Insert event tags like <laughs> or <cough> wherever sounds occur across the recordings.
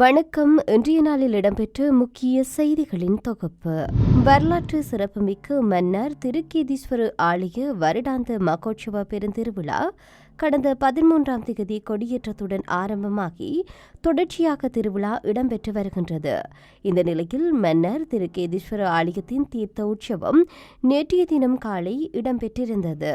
வணக்கம். இன்றைய நாளில் இடம்பெற்ற முக்கிய செய்திகளின் தொகுப்பு. வரலாற்று சிறப்புமிக்க மன்னர் திருக்கேதீஸ்வர ஆலய வருடாந்த மகோற்சவ பெருந்திருவிழா கடந்த பதிமூன்றாம் தேதி கொடியேற்றத்துடன் ஆரம்பமாகி தொடர்ச்சியாக திருவிழா இடம்பெற்று வருகின்றது. இந்த நிலையில் மன்னர் திருக்கேதீஸ்வர ஆலயத்தின் தீர்த்த உற்சவம் நேற்றைய தினம் காலை இடம்பெற்றிருந்தது.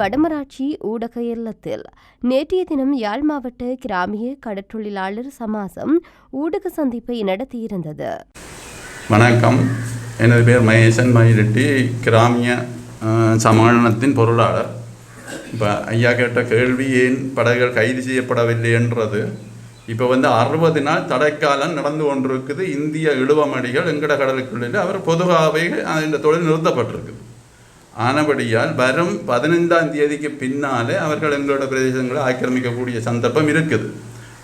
வடமராட்சி ஊடக இல்லத்தில் நேற்றைய தினம் யாழ் மாவட்ட கிராமிய கடற்றொழிலாளர் சமாசம் ஊடக சந்திப்பை நடத்தியிருந்தது. வணக்கம். எனது பேர் மகேசன் மயிரெட்டி கிராமிய சமாளனத்தின் பொருளாளர். இப்போ ஐயா கேட்ட கேள்வி ஏன் படகுகள் கைது செய்யப்படவில்லை என்றது? இப்போ வந்து அறுபது நாள் தடைக்காலம் நடந்து கொண்டிருக்குது. இந்திய இழுவமடிகள் எங்கட கடலுக்குள்ளே அவர் பொதுவாகவே இந்த தொழில் நிறுத்தப்பட்டிருக்குது ஆனபடியால் வரும் பதினைந்தாம் தேதிக்கு பின்னாலே அவர்கள் எங்களோட பிரதேசங்களை ஆக்கிரமிக்கக்கூடிய சந்தர்ப்பம் இருக்குது.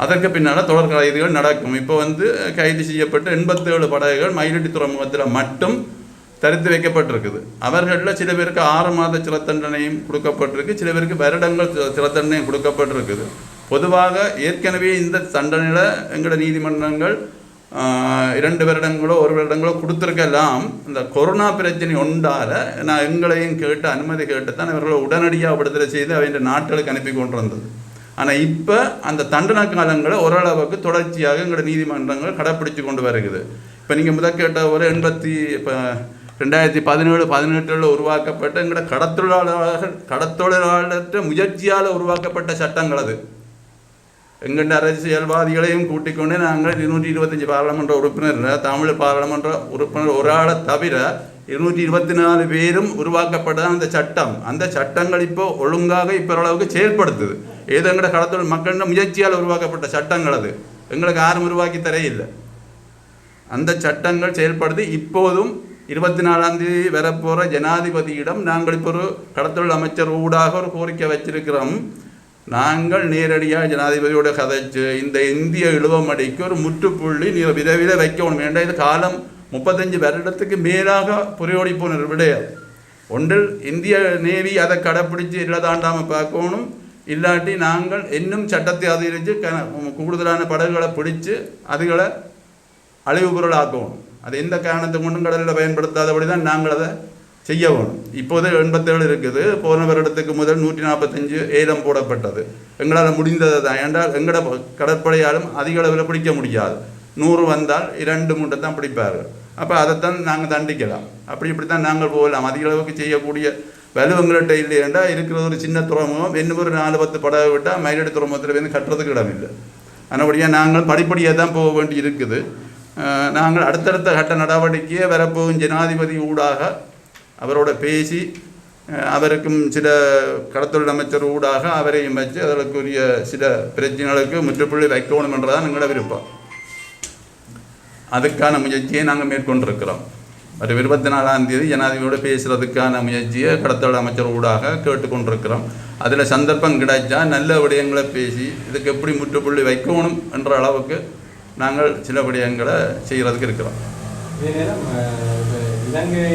அதற்கு பின்னால் தொடர் கைதுகள் நடக்கும். இப்போ வந்து கைது செய்யப்பட்டு எண்பத்தேழு படகுகள் மயிலட்டி துறைமுகத்தில் மட்டும் தரித்து வைக்கப்பட்டிருக்குது. அவர்களில் சில பேருக்கு ஆறு மாத சில தண்டனையும் கொடுக்கப்பட்டிருக்கு. சில பேருக்கு வருடங்கள் சில தண்டனையும் கொடுக்கப்பட்டிருக்குது. பொதுவாக ஏற்கனவே இந்த தண்டனையில் எங்களோட நீதிமன்றங்கள் இரண்டு வருடங்களோ ஒரு வருடங்களோ கொடுத்துருக்கலாம். இந்த கொரோனா பிரச்சனை உண்டால நான் எங்களையும் கேட்டு அனுமதி கேட்டு தான் இவர்களை உடனடியாக விடுதலை செய்து அவங்க நாட்களுக்கு அனுப்பி கொண்டு வந்தது. ஆனால் இப்போ அந்த தண்டன காலங்களை ஓரளவுக்கு தொடர்ச்சியாக எங்களோட நீதிமன்றங்கள் கடைப்பிடிச்சு கொண்டு வருகிறது. இப்போ நீங்கள் முதல் கேட்ட ஒரு எண்பத்தி இப்போ ரெண்டாயிரத்தி பதினேழு பதினெட்டில் உருவாக்கப்பட்ட எங்களோட கடத்தொழிலாளர்கள் கடத்தொழிலாளர்கிட்ட முயற்சியால் உருவாக்கப்பட்ட சட்டங்கள் அது. எங்கள்ட அரசியல்வாதிகளையும் கூட்டிக்கொண்டு நாங்கள் இருநூற்றி இருபத்தஞ்சி பாராளுமன்ற உறுப்பினர் தமிழ் பாராளுமன்ற உறுப்பினர் ஒரு ஆளை தவிர இருநூற்றி இருபத்தி நாலு பேரும் உருவாக்கப்பட்ட அந்த சட்டம். அந்த சட்டங்கள் இப்போ ஒழுங்காக இப்போ அளவுக்கு செயல்படுத்துது. ஏதோ எங்கட கடத்தல் மக்களின் முயற்சியால் உருவாக்கப்பட்ட சட்டங்கள் அது. எங்களுக்கு யாரும் உருவாக்கி தரையில்லை. அந்த சட்டங்கள் செயல்படுத்தி இப்போதும் இருபத்தி நாலாம் தேதி வரப்போகிற ஜனாதிபதியிடம் நாங்கள் இப்போ ஒரு கடத்தொழில் அமைச்சர் ஊடாக ஒரு கோரிக்கை வச்சிருக்கிறோம். நாங்கள் நேரடியாக ஜனாதிபதியோட கதைச்சு இந்த இந்திய இழுவமடிக்கு ஒரு முற்றுப்புள்ளி நீ விரைவில் வைக்கணும். வேண்டாம் இது காலம் முப்பத்தஞ்சு வருடத்துக்கு மேலாக புரியோடி போன விடையாது ஒன்றில் இந்திய நேவி அதை கடைப்பிடிச்சு இல்லை தாண்டாமல் பார்க்கணும். இல்லாட்டி நாங்கள் இன்னும் சட்டத்தை அதிகரித்து க கூடுதலான படகுகளை பிடிச்சு அதுகளை அழிவு பொருளாக்கணும் அது எந்த காரணத்தை கொண்டும் கடலில் பயன்படுத்தாதபடி தான் நாங்கள் அதை செய்ய வேணும் இப்போது எண்பத்தேழு இருக்குது. போன வருடத்துக்கு முதல் நூற்றி நாற்பத்தஞ்சு ஏலம் போடப்பட்டது. எங்களால் முடிந்தது தான். ஏன்றால் எங்களோட கடற்படையாலும் அதிக அளவில் பிடிக்க முடியாது. நூறு வந்தால் இரண்டு மூட்டை தான் பிடிப்பார்கள். அப்போ அதைத்தான் நாங்கள் தண்டிக்கலாம். அப்படி இப்படி தான் நாங்கள் போகலாம். அதிக அளவுக்கு செய்யக்கூடிய வலுவங்கள்கிட்ட இல்லையேண்டா இருக்கிற ஒரு சின்ன துறைமுகம். இன்னும் ஒரு நாலு பத்து படகு விட்டால் மயிலடி துறைமுகத்தில் வந்து கட்டுறதுக்கு இடம் இல்லை. அதனபடியாக நாங்கள் படிப்படியாக தான் போக வேண்டி இருக்குது. நாங்கள் அடுத்தடுத்த கட்ட நடவடிக்கையை வரப்போகும் ஜனாதிபதி ஊடாக அவரோட பேசி அவருக்கும் சில கடத்தொழில் அமைச்சர் ஊடாக அவரையும் வச்சு அதற்குரிய சில பிரச்சனைகளுக்கு முற்றுப்புள்ளி வைக்கணும் என்றதான் எங்களோட விருப்பம். அதுக்கான முயற்சியை நாங்கள் மேற்கொண்டிருக்கிறோம். ஒரு இருபத்தி நாலாம் தேதி ஜனாதிபதியோடு பேசுகிறதுக்கான முயற்சியை கடத்தொழில் அமைச்சர் ஊடாக கேட்டுக்கொண்டிருக்கிறோம். அதில் சந்தர்ப்பம் கிடைச்சா நல்ல விடயங்களை பேசி இதுக்கு எப்படி முற்றுப்புள்ளி வைக்கணும் என்ற அளவுக்கு நாங்கள் சில விடயங்களை செய்கிறதுக்கு இருக்கிறோம். இலங்கை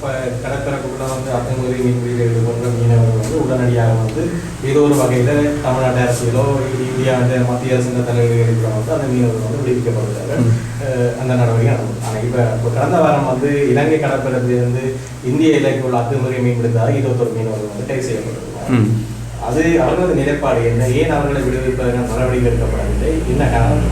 இப்ப கடற்பரப்புக்குள்ள வந்து அத்துமீறி மீன்பிடியில் ஈடுபடுற மீனவர்கள் வந்து உடனடியாக வந்து ஏதோ ஒரு வகையில தமிழ்நாட்டு அரசியலோ இந்தியா அந்த மத்திய அரசின் தலைவர்கள் வந்து அந்த மீனவர்கள் வந்து விடுவிக்கப்படுகிறார்கள். அந்த நடவடிக்கை நடந்தது ஆனால் இப்போ இப்போ கடந்த வாரம் வந்து இலங்கை கடற்பரப்பிலிருந்து இந்திய எல்லைக்கு உள்ள அத்துமீறி மீன்பிடித்தால் இருபத்தொரு மீனவர்கள் வந்து கைது செய்யப்பட்டிருக்கிறார் அது அவர்களது நிலைப்பாடு என்ன? ஏன் அவர்களை விடுவிப்பதற்கான நடவடிக்கை எடுக்கப்படவில்லை? என்ன காரணம்?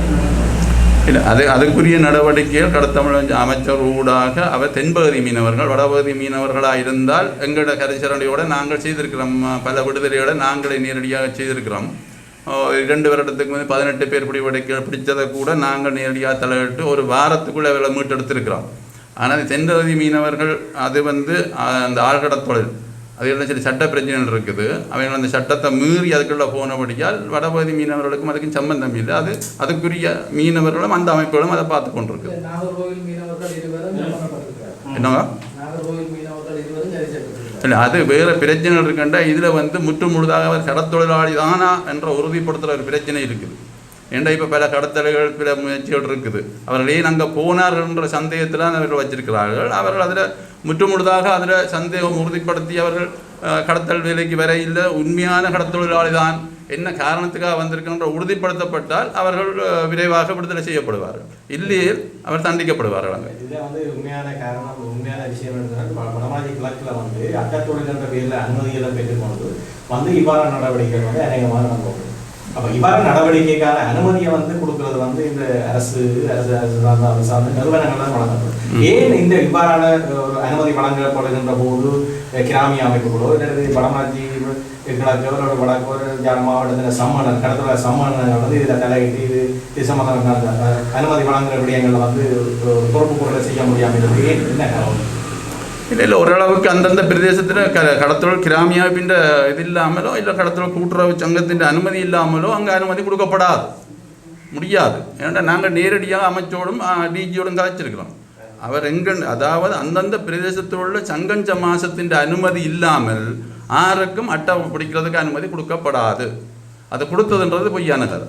இல்லை அது அதுக்குரிய நடவடிக்கைகள் கடத்தமிழ் அமைச்சர் ஊடாக அவர் தென்பகுதி மீனவர்கள் வடபகுதி மீனவர்களாக இருந்தால் எங்களோட கரிசரணையோடு நாங்கள் செய்திருக்கிறோம். பல விடுதலையோட நாங்களே நேரடியாக செய்திருக்கிறோம். இரண்டு வருடத்துக்கு வந்து பதினெட்டு பேர் பிடிவடைக்க பிடிச்சதை கூட நாங்கள் நேரடியாக தலையிட்டு ஒரு வாரத்துக்குள்ளே அவர்களை மீட்டெடுத்திருக்கிறோம். ஆனால் தென்பகுதி மீனவர்கள் அது வந்து அந்த ஆழ்கடத் தொழில். அதில் சில சட்ட பிரச்சனைகள் இருக்குது. அவங்க அந்த சட்டத்தை மீறி அதுக்குள்ள போனபடியால் வடபகுதி மீனவர்களுக்கும் அதுக்கும் சம்பந்தம் இல்லை. அது அதுக்குரிய மீனவர்களும் அந்த அமைப்புகளும் அதை பார்த்து கொண்டிருக்கு. என்னவா இல்லை அது வேறு பிரச்சனை இருக்குண்டா இதில் வந்து முற்று முழுதாக அவர் கடத்தொழிலாளி தானா என்ற உறுதிப்படுத்துகிற ஒரு பிரச்சனை இருக்குது. ஏன்டா இப்போ பல கடத்தல்கள் பிற முயற்சிகள் இருக்குது. அவர்கள் ஏன் அங்கே போனார்கள்ன்ற சந்தேகத்தில் அவர்கள் வச்சிருக்கிறார்கள். அவர்கள் அதில் முற்றுமுழுதாக அதில் சந்தேகம் உறுதிப்படுத்தி அவர்கள் கடத்தல் வேலைக்கு வர இல்லை உண்மையான கடத்தொழிலாளி தான் என்ன காரணத்துக்காக வந்திருக்கின்ற உறுதிப்படுத்தப்பட்டால் அவர்கள் விரைவாக விடுதலை செய்யப்படுவார்கள். இல்லையே அவர் தண்டிக்கப்படுவார்கள் அங்கே. இதில் வந்து உண்மையான காரணம் உண்மையான விஷயம் வடமாஜி கிழக்கில் வந்து என்ற பேரில் அனுமதிகளை பெற்றுக்கொண்டு வந்து இவ்வாறான நடவடிக்கைகள் வந்து அநேகமாக நடக்கும் அப்ப இவ்வாறு நடவடிக்கைக்கான அனுமதியை வந்து கொடுக்கிறது வந்து இந்த அரசு அரசு அரசு சார்ந்த அரசு சார்ந்த நிறுவனங்கள் தான் வழங்கப்படும். ஏன் இந்த இவ்வாறான ஒரு அனுமதி வழங்கப்படுகின்ற போது கிராமிய அமைப்புகளோ அல்லது வடமாட்சி கிழக்கு வடக்கு ஜான மாவட்டத்தில் சம்மணர் கடத்துல சம்மணர்கள் வந்து இதில் தலையிட்டு இது இது அனுமதி வழங்குகிற விடயங்களை வந்து பொறுப்பு பொருளை செய்ய முடியாமல் இருக்கு ஏன்? என்ன காரணம்? இல்லை இல்லை ஓரளவுக்கு அந்தந்த பிரதேசத்தில் க கடத்தொழில் கிராமியாவின் இது இல்லாமலோ இல்லை கடத்தொழில் கூட்டுறவு சங்கத்தின் அனுமதி இல்லாமலோ அங்கே அனுமதி கொடுக்கப்படாது முடியாது ஏன்னா நாங்கள் நேரடியாக அமைச்சோடும் டிஜியோடும் கதைச்சிருக்கிறோம் அவர் எங்க அதாவது அந்தந்த பிரதேசத்தில் உள்ள சங்கம் சமாசத்தின் அனுமதி இல்லாமல் ஆருக்கும் அட்டை பிடிக்கிறதுக்கு அனுமதி கொடுக்கப்படாது அது கொடுத்ததுன்றது பொய்யான கதை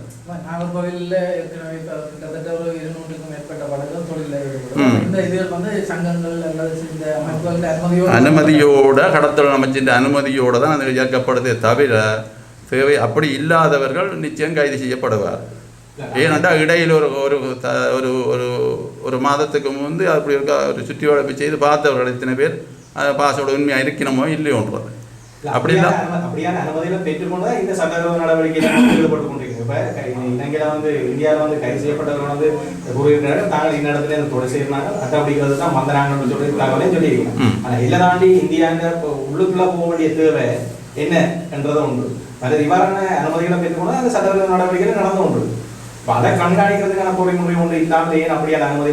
அனுமதியோடு கடத்தல் அமைச்சின் அனுமதியோட தான் அது இயக்கப்படுதே தவிர தேவை அப்படி இல்லாதவர்கள் நிச்சயம் கைது செய்யப்படுவார். ஏனென்றா இடையில் ஒரு ஒரு ஒரு ஒரு ஒரு மாதத்துக்கு முந்து அப்படி இருக்க ஒரு சுற்றி வளைப்பு செய்து பார்த்தவர்கள் இத்தனை பேர் பாசோட உண்மையாக இருக்கணுமோ இல்லையோன்றது அப்படி இல்லை அப்படியான அனுமதியில பெற்றுக்கொண்டு இந்த சட்டவிரோத நடவடிக்கையில் <laughs> ஈடுபட்டு கொண்டிருக்கீங்க இப்ப கை- இலங்கையில வந்து இந்தியாவில் வந்து கைது செய்யப்பட்டவர்கள் வந்து தாங்கள் இந்த இடத்துல இந்த தொழில் செய்யறாங்க அட்டை பிடிக்கிறது தான் வந்தாங்கன்னு சொல்லி தகவலையும் சொல்லியிருக்கீங்க. ம். ஆனா இல்ல தாண்டி இப்போ உள்ளுக்குள்ள போக வேண்டிய தேவை என்ன என்றது உண்டு. அது இவ்வாறான அனுமதிகளை பெற்றுக்கொண்டு அந்த சட்டவிரோத நடவடிக்கைகள் நடந்து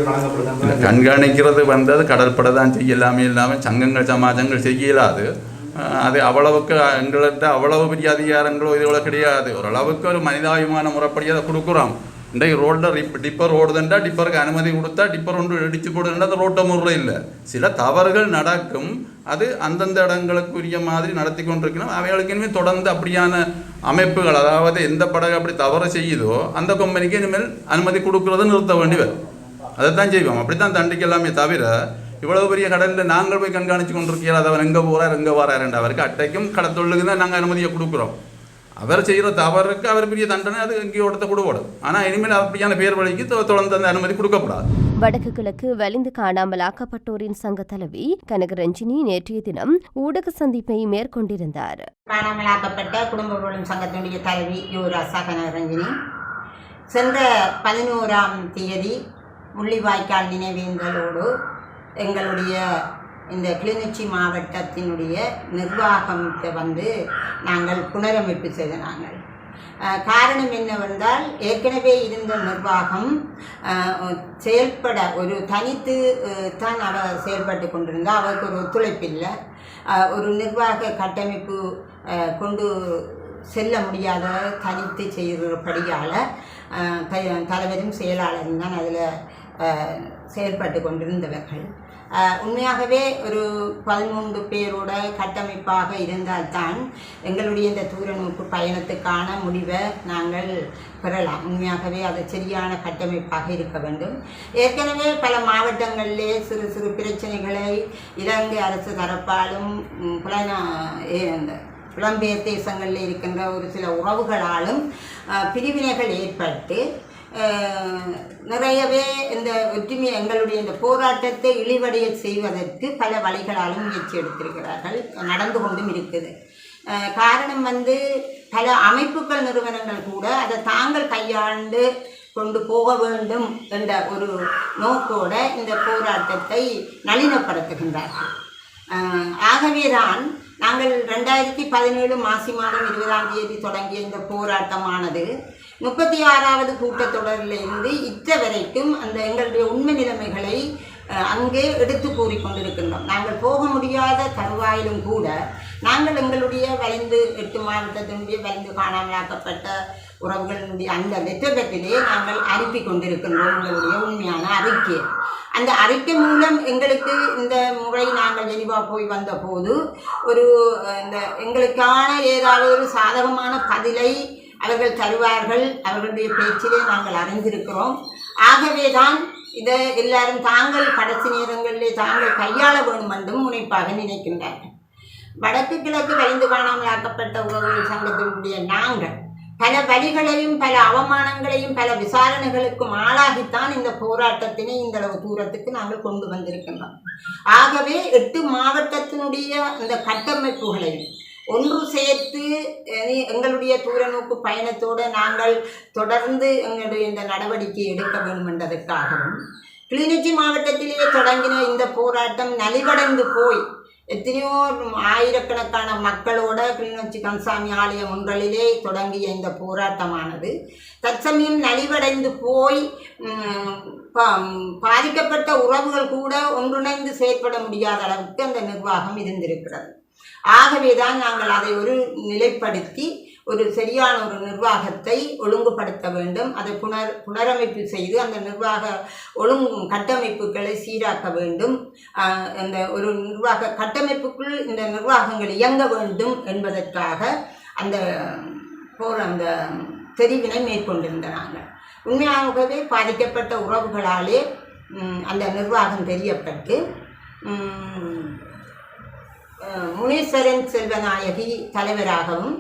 வழங்கப்படுகின்றன? கண்காணிக்கிறது வந்தது கடற்படை தான் செய்யலாமே இல்லாமல் சங்கங்கள் சமாஜங்கள் செய்ய இயலாது அஹ் அது அவ்வளவுக்கு எங்கள்கிட்ட அவ்வளவு பெரிய அதிகாரங்களோ இதுகளோ கிடையாது. ஓரளவுக்கு ஒரு மனிதாபிமான முறைப்படி அதை கொடுக்குறோம். இன்றைக்கு ரோட்டில் ரிப் டிப்பர் ஓடுதுண்டா டிப்பருக்கு அனுமதி கொடுத்தா டிப்பர் ஒன்று இடிச்சு போடுதுண்டா அது ரோட்டை முறையில் இல்லை. சில தவறுகள் நடக்கும். அது அந்தந்த இடங்களுக்குரிய மாதிரி நடத்தி கொண்டிருக்கணும். அவைகளுக்கு இனிமேல் தொடர்ந்து அப்படியான அமைப்புகள் அதாவது எந்த படகு அப்படி தவறு செய்யுதோ அந்த கம்பெனிக்கு இனிமேல் அனுமதி கொடுக்குறத நிறுத்த வேண்டி வரும். அதைத்தான் செய்வோம். அப்படித்தான் தண்டிக்கலாமே தவிர இவ்வளவு பெரிய கடலில் நாங்கள் போய் கண்காணிச்சு கொண்டிருக்கிறோம் அவர் எங்கே போகிறார் எங்கே வராருன்ற அவருக்கு அட்டைக்கும் கடத்தொழுக்கு தான் நாங்கள் அனுமதியை கொடுக்குறோம். அவர் செய்கிற தவறுக்கு அவர் பெரிய தண்டனை அது எங்கேயோ இடத்த கொடுப்படும் ஆனால் இனிமேல் அப்படியான பேர் வழிக்கு தொடர்ந்து அந்த அனுமதி கொடுக்கப்படாது. வடக்கு கிழக்கு வலிந்து காணாமலாக்கப்பட்டோரின் சங்க தலைவி கனகரஞ்சினி நேற்றைய தினம் ஊடக சந்திப்பை மேற்கொண்டிருந்தார். காணாமலாக்கப்பட்ட குடும்ப உறவின் சங்கத்தினுடைய தலைவி யுவராசா கனகரஞ்சினி சென்ற பதினோராம் தேதி முள்ளிவாய்க்கால் நினைவேந்தலோடு எங்களுடைய இந்த கிளிநொச்சி மாவட்டத்தினுடைய நிர்வாகத்தை வந்து நாங்கள் புனரமைப்பு செய்த நாங்கள். காரணம் என்னவென்றால் ஏற்கனவே இருந்த நிர்வாகம் செயல்பட ஒரு தனித்து தான் அவர் செயல்பட்டு கொண்டிருந்தால் அவருக்கு ஒரு ஒத்துழைப்பு இல்லை. ஒரு நிர்வாக கட்டமைப்பு கொண்டு செல்ல முடியாத தனித்து செய்கிறபடியால் தலைவரும் செயலாளரும் தான் அதில் செயல்பட்டு கொண்டிருந்தவர்கள். உண்மையாகவே ஒரு பதிமூன்று பேரோட கட்டமைப்பாக இருந்தால்தான் எங்களுடைய இந்த தூர நோக்கு பயணத்துக்கான முடிவை நாங்கள் பெறலாம். உண்மையாகவே அது சரியான கட்டமைப்பாக இருக்க வேண்டும். ஏற்கனவே பல மாவட்டங்களிலே சிறு சிறு பிரச்சனைகளை இலங்கை அரசு தரப்பாலும் புலனா ஏ- இந்த புலம்பெயர் தேசங்களில் இருக்கின்ற ஒரு சில உறவுகளாலும் பிரிவினைகள் ஏற்பட்டு நிறையவே இந்த ஒற்றுமை எங்களுடைய இந்த போராட்டத்தை இழிவடைய செய்வதற்கு பல வழிகளாலும் முயற்சி எடுத்திருக்கிறார்கள். நடந்து கொண்டும் இருக்குது. காரணம் வந்து பல அமைப்புகள் நிறுவனங்கள் கூட அதை தாங்கள் கையாண்டு கொண்டு போக வேண்டும் என்ற ஒரு நோக்கோட இந்த போராட்டத்தை நளினப்படுத்துகின்றார்கள். ஆகவே ஆகவேதான் நாங்கள் ரெண்டாயிரத்தி பதினேழு மாசி மாதம் இருபதாம் தேதி தொடங்கிய இந்த போராட்டமானது முப்பத்தி ஆறாவது கூட்டத்தொடரிலிருந்து இருந்து வரைக்கும் அந்த எங்களுடைய உண்மை நிலைமைகளை அங்கே எடுத்து கூறிக்கொண்டிருக்கின்றோம் நாங்கள் போக முடியாத தருவாயிலும் கூட நாங்கள் எங்களுடைய வளைந்து எட்டு மாவட்டத்தினுடைய வளைந்து காணாமலாக்கப்பட்ட உறவுகளினுடைய அந்த லெட்டர்பெட்டிலே நாங்கள் அனுப்பி கொண்டிருக்கின்றோம் எங்களுடைய உண்மையான அறிக்கை. அந்த அறிக்கை மூலம் எங்களுக்கு இந்த முறை நாங்கள் வெளிவா போய் வந்தபோது ஒரு இந்த எங்களுக்கான ஏதாவது ஒரு சாதகமான பதிலை அவர்கள் தருவார்கள். அவர்களுடைய பேச்சிலே நாங்கள் அறிந்திருக்கிறோம் ஆகவே தான் இதை எல்லாரும் தாங்கள் கடைசி நேரங்களிலே தாங்கள் கையாள வேண்டும் என்றும் முனைப்பாக நினைக்கின்றார்கள். வடக்கு கிழக்கு வலிந்து காணாமல் ஆக்கப்பட்ட உறவுகள் சங்கத்தினுடைய நாங்கள் பல வழிகளையும் பல அவமானங்களையும் பல விசாரணைகளுக்கும் ஆளாகித்தான் இந்த போராட்டத்தினை இந்த அளவு தூரத்துக்கு நாங்கள் கொண்டு வந்திருக்கின்றோம். ஆகவே எட்டு மாவட்டத்தினுடைய இந்த கட்டமைப்புகளையும் ஒன்று சேர்த்து எங்களுடைய தூரநோக்கு பயணத்தோடு நாங்கள் தொடர்ந்து எங்களுடைய இந்த நடவடிக்கை எடுக்க வேண்டும் என்பதற்காகவும் கிளிநொச்சி மாவட்டத்திலேயே தொடங்கின இந்த போராட்டம் நலிவடைந்து போய் எத்தனையோ ஆயிரக்கணக்கான மக்களோட கிளிநொச்சி கந்தசாமி ஆலயம் ஒன்றலிலே தொடங்கிய இந்த போராட்டமானது தற்சமயம் நலிவடைந்து போய் பா- பாதிக்கப்பட்ட உறவுகள் கூட ஒன்றிணைந்து செயற்பட முடியாத அளவுக்கு அந்த நிர்வாகம் இருந்திருக்கிறது. ஆகவே தான் நாங்கள் அதை ஒரு நிலைப்படுத்தி ஒரு சரியான ஒரு நிர்வாகத்தை ஒழுங்குபடுத்த வேண்டும். அதை புனர் புனரமைப்பு செய்து அந்த நிர்வாக ஒழுங்கு கட்டமைப்புகளை சீராக்க வேண்டும். அந்த ஒரு நிர்வாக கட்டமைப்புக்குள் இந்த நிர்வாகங்கள் இயங்க வேண்டும் என்பதற்காக அந்த போர் அந்த தெரிவினை மேற்கொண்டிருந்தாங்க உண்மையாகவே பாதிக்கப்பட்ட உறவுகளாலே அந்த நிர்வாகம் தெரியப்பட்டு முனீஸ்வரன் செல்வநாயகி தலைவராகவும்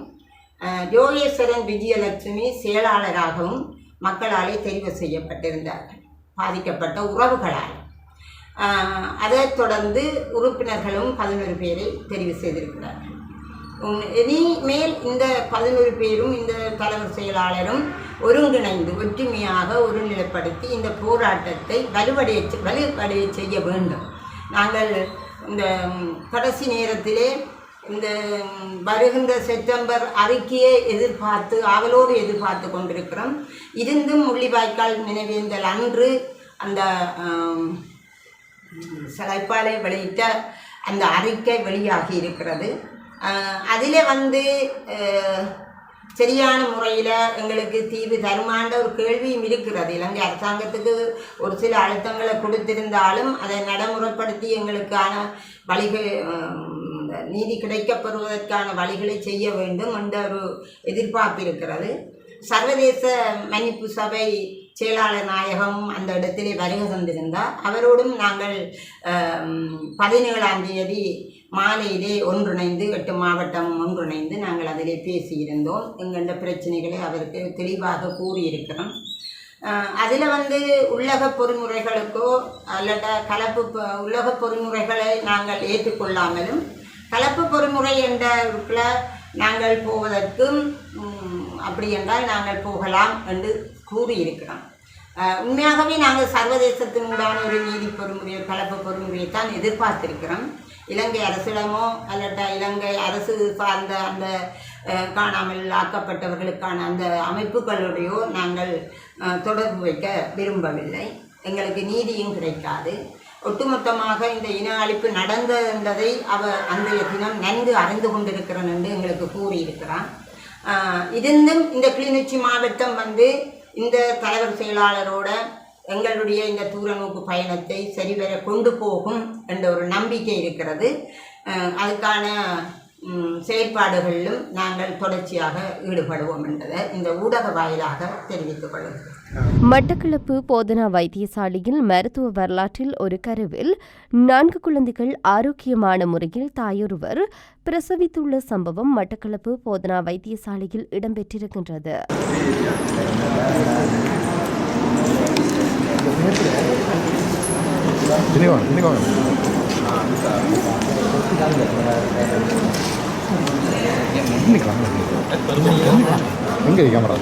யோகேஸ்வரன் விஜயலட்சுமி செயலாளராகவும் மக்களாலே தெரிவு செய்யப்பட்டிருந்தார்கள். பாதிக்கப்பட்ட உறவுகளால். அதைத் தொடர்ந்து உறுப்பினர்களும் பதினொரு பேரை தெரிவு செய்திருக்கிறார்கள். இனிமேல் இந்த பதினொரு பேரும் இந்த தலைவர் செயலாளரும் ஒருங்கிணைந்து ஒற்றுமையாக ஒருநிலைப்படுத்தி இந்த போராட்டத்தை வலுவடைய வலுவடைய செய்ய வேண்டும். நாங்கள் இந்த கடைசி நேரத்திலே இந்த வருகின்ற செப்டம்பர் அறிக்கையை எதிர்பார்த்து ஆவலோடு எதிர்பார்த்து கொண்டிருக்கிறோம். இருந்தும் முள்ளிவாய்க்கால் நினைவேந்தல் அன்று அந்த ஆம், சலைப்பாலை வெளியிட்ட அந்த அறிக்கை வெளியாகி இருக்கிறது. அதில் வந்து சரியான முறையில் எங்களுக்கு தீர்வு தருமான்ற ஒரு கேள்வியும் இருக்கிறது. இலங்கை அரசாங்கத்துக்கு ஒரு சில அழுத்தங்களை கொடுத்திருந்தாலும் அதை நடைமுறைப்படுத்தி எங்களுக்கான வழிகள் நீதி கிடைக்கப்பெறுவதற்கான வழிகளை செய்ய வேண்டும் என்ற ஒரு எதிர்பார்ப்பு இருக்கிறது. சர்வதேச மன்னிப்பு சபை செயலாளர் நாயகம் அந்த இடத்திலே வருகை தந்திருந்தார். அவரோடும் நாங்கள் பதினேழாம் தேதி மாலையிலே ஒன்றிணைந்து எட்டு மாவட்டம் ஒன்றிணைந்து நாங்கள் அதிலே பேசியிருந்தோம். எங்கள்ட பிரச்சனைகளை அவருக்கு தெளிவாக கூறியிருக்கிறோம். அதில் வந்து உள்ளக பொறிமுறைகளுக்கோ அல்லது கலப்பு உள்ளக பொறிமுறைகளை நாங்கள் ஏற்றுக்கொள்ளாமலும் கலப்பு பொறிமுறை என்ற நாங்கள் போவதற்கும் அப்படி என்றால் நாங்கள் போகலாம் என்று கூறியிருக்கிறோம். உண்மையாகவே நாங்கள் சர்வதேசத்தினுடான ஒரு நீதி பொறிமுறை கலப்பு பொறிமுறையை தான் எதிர்பார்த்திருக்கிறோம். இலங்கை அரசிடமோ அல்லட்ட இலங்கை அரசு சார்ந்த அந்த காணாமல் ஆக்கப்பட்டவர்களுக்கான அந்த அமைப்புகளுடையோ நாங்கள் தொடர்பு வைக்க விரும்பவில்லை. எங்களுக்கு நீதியும் கிடைக்காது. ஒட்டுமொத்தமாக இந்த இன அழிப்பு நடந்ததை அவ அன்றைய தினம் நன்கு அறிந்து கொண்டிருக்கிறேன் என்று எங்களுக்கு கூறியிருக்கிறான். இருந்தும் இந்த கிளிநொச்சி மாவட்டம் வந்து இந்த தலைவர் செயலாளரோட எங்களுடைய இந்த தூரநோக்கு பயணத்தை சரிவர கொண்டு போகும் என்ற ஒரு நம்பிக்கை இருக்கிறது. அதுக்கான செயற்பாடுகளிலும் நாங்கள் தொடர்ச்சியாக ஈடுபடுவோம் என்பதை இந்த ஊடக வாயிலாக தெரிவித்துக் கொள்கிறேன் மட்டக்களப்பு போதனா வைத்தியசாலையில் மருத்துவ வரலாற்றில் ஒரு கருவில் நான்கு குழந்தைகள் ஆரோக்கியமான முறையில் தாயொருவர் பிரசவித்துள்ள சம்பவம் மட்டக்களப்பு போதனா வைத்தியசாலையில் இடம்பெற்றிருக்கின்றது. ഇനി വേണം ഇനി വേണം എങ്കിൽ ക്യാമറ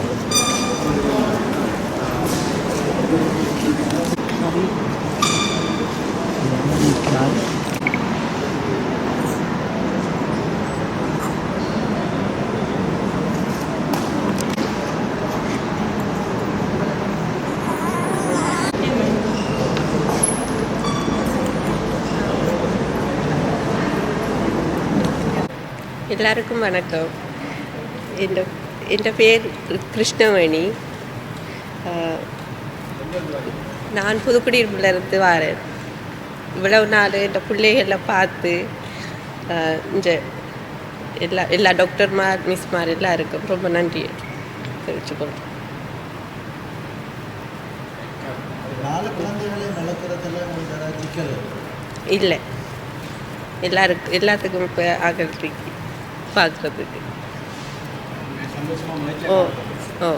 எல்லாருக்கும் வணக்கம். என் என் பேர் கிருஷ்ணவேணி. நான் புதுக்குடியிருப்பில் இருந்து வரேன். இவ்வளவு நாள் இந்த பிள்ளைகளை பார்த்து இந்த எல்லா எல்லா டாக்டர்மார் மிஸ்மார் எல்லாருக்கும் ரொம்ப நன்றி தெரிவிச்சுக்கொள்கிறேன்? இல்லை. எல்லாருக்கும் எல்லாத்துக்கும் இப்போ ஆகல்றி பார்க்குறதுக்கு. ஓ ஓ.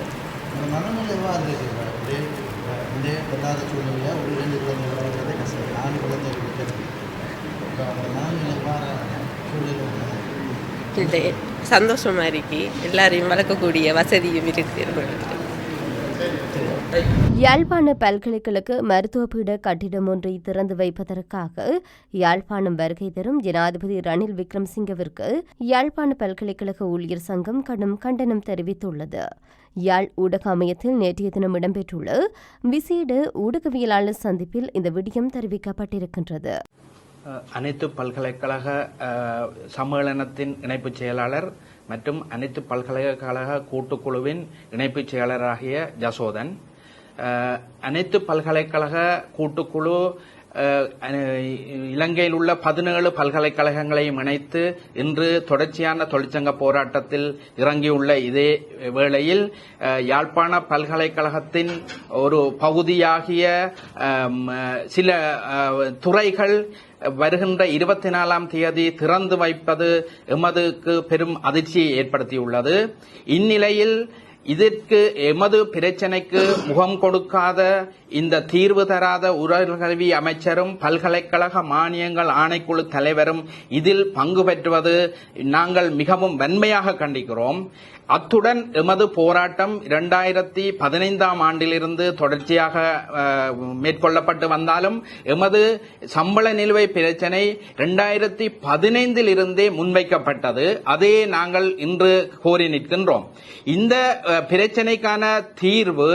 சந்தோஷமாக இருக்கு. எல்லாரையும் வளர்க்கக்கூடிய வசதியும் இருக்கு. யாழ்ப்பாண பல்கலைக்கழக மருத்துவ பீட கட்டிடம் ஒன்றை திறந்து வைப்பதற்காக யாழ்ப்பாணம் வருகை தரும் ஜனாதிபதி ரணில் விக்ரம்சிங்கவிற்கு யாழ்ப்பாண பல்கலைக்கழக ஊழியர் சங்கம் கடும் கண்டனம் தெரிவித்துள்ளது. யாழ் ஊடக அமையத்தில் நேற்றைய தினம் இடம்பெற்றுள்ள விசேட ஊடகவியலாளர் சந்திப்பில் இந்த விடயம் தெரிவிக்கப்பட்டிருக்கின்றது. அனைத்து பல்கலைக்கழக சம்மேளனத்தின் இணைப்புச் செயலாளர் மற்றும் அனைத்து பல்கலைக்கழக கூட்டுக்குழுவின் இணைப்புச் செயலராகிய ஜசோதன் அனைத்து பல்கலைக்கழக கூட்டுக்குழு இலங்கையில் உள்ள பதினேழு பல்கலைக்கழகங்களையும் இணைத்து இன்று தொடர்ச்சியான தொழிற்சங்க போராட்டத்தில் இறங்கியுள்ள இதே வேளையில் யாழ்ப்பாண பல்கலைக்கழகத்தின் ஒரு பகுதியாகிய சில துறைகள் வருகின்ற இருபத்தி நாலாம் தேதி திறந்து வைப்பது எமதுக்கு பெரும் அதிர்ச்சியை ஏற்படுத்தியுள்ளது. இந்நிலையில் இதற்கு எமது பிரச்சனைக்கு முகம் கொடுக்காத இந்த தீர்வு தராத உயர்கல்வி அமைச்சரும் பல்கலைக்கழக மானியங்கள் ஆணைக்குழு தலைவரும் இதில் பங்கு பெற்றுவது நாங்கள் மிகவும் வன்மையாக கண்டிக்கிறோம். அத்துடன் எமது போராட்டம் இரண்டாயிரத்தி பதினைந்தாம் ஆண்டிலிருந்து தொடர்ச்சியாக மேற்கொள்ளப்பட்டு வந்தாலும் எமது சம்பள நிலுவை பிரச்சனை இரண்டாயிரத்தி பதினைந்தில் இருந்தே முன்வைக்கப்பட்டது. அதே நாங்கள் இன்று கோரி நிற்கின்றோம். இந்த பிரச்சனைக்கான தீர்வு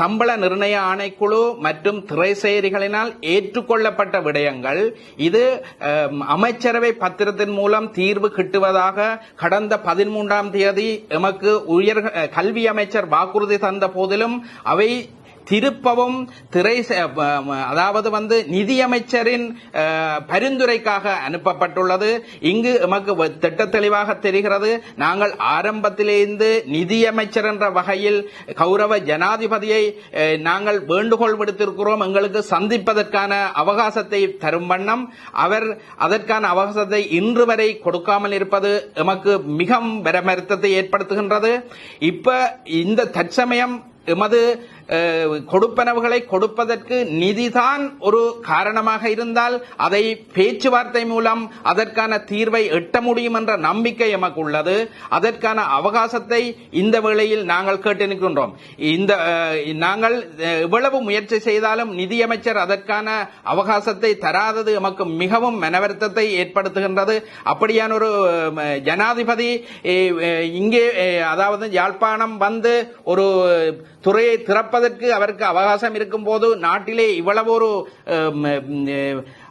சம்பள நிர்ணய ஆணைக்குழு மற்றும் திரைசேரிகளினால் ஏற்றுக்கொள்ளப்பட்ட விடயங்கள். இது அமைச்சரவை பத்திரத்தின் மூலம் தீர்வு கிட்டுவதாக கடந்த பதிமூன்றாம் தேதி எமக்கு உயர் கல்வி அமைச்சர் வாக்குறுதி தந்த போதிலும் அவை திருப்பவும் திரை அதாவது வந்து நிதியமைச்சரின் பரிந்துரைக்காக அனுப்பப்பட்டுள்ளது. இங்கு எமக்கு திட்ட தெளிவாக தெரிகிறது. நாங்கள் ஆரம்பத்திலிருந்து நிதியமைச்சர் என்ற வகையில் கௌரவ ஜனாதிபதியை நாங்கள் வேண்டுகோள் விடுத்திருக்கிறோம். எங்களுக்கு சந்திப்பதற்கான அவகாசத்தை தரும் வண்ணம் அவர் அதற்கான அவகாசத்தை இன்று வரை கொடுக்காமல் இருப்பது எமக்கு மிகவும் பிரமருத்தத்தை ஏற்படுத்துகின்றது. இப்ப இந்த தற்சமயம் எமது கொடுப்பனவுகளை கொடுப்பதற்கு நிதிதான் ஒரு காரணமாக இருந்தால் அதை பேச்சுவார்த்தை மூலம் அதற்கான தீர்வை எட்ட முடியும் என்ற நம்பிக்கை எமக்கு உள்ளது. அதற்கான அவகாசத்தை இந்த வேளையில் நாங்கள் கேட்டு நிற்கின்றோம். இந்த நாங்கள் எவ்வளவு முயற்சி செய்தாலும் நிதியமைச்சர் அதற்கான அவகாசத்தை தராதது எமக்கு மிகவும் மனவருத்தத்தை ஏற்படுத்துகின்றது. அப்படியான ஒரு ஜனாதிபதி இங்கே அதாவது யாழ்ப்பாணம் வந்து ஒரு துறையை திறப்ப திறப்பதற்கு அவருக்கு அவகாசம் இருக்கும் போது நாட்டிலே இவ்வளவு ஒரு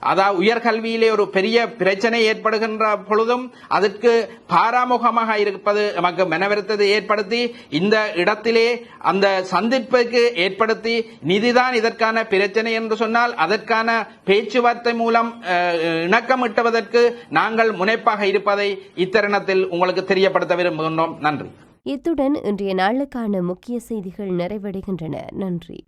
அதாவது உயர்கல்வியிலே ஒரு பெரிய பிரச்சனை ஏற்படுகின்ற பொழுதும் அதற்கு பாராமுகமாக இருப்பது நமக்கு மனவருத்தத்தை ஏற்படுத்தி இந்த இடத்திலே அந்த சந்திப்புக்கு ஏற்படுத்தி நிதிதான் இதற்கான பிரச்சனை என்று சொன்னால் அதற்கான பேச்சுவார்த்தை மூலம் அஹ், இணக்கமிட்டுவதற்கு நாங்கள் முனைப்பாக இருப்பதை இத்தருணத்தில் உங்களுக்கு தெரியப்படுத்த விரும்புகின்றோம். நன்றி. இத்துடன் இன்றைய நாளுக்கான முக்கிய செய்திகள் நிறைவடைகின்றன. நன்றி.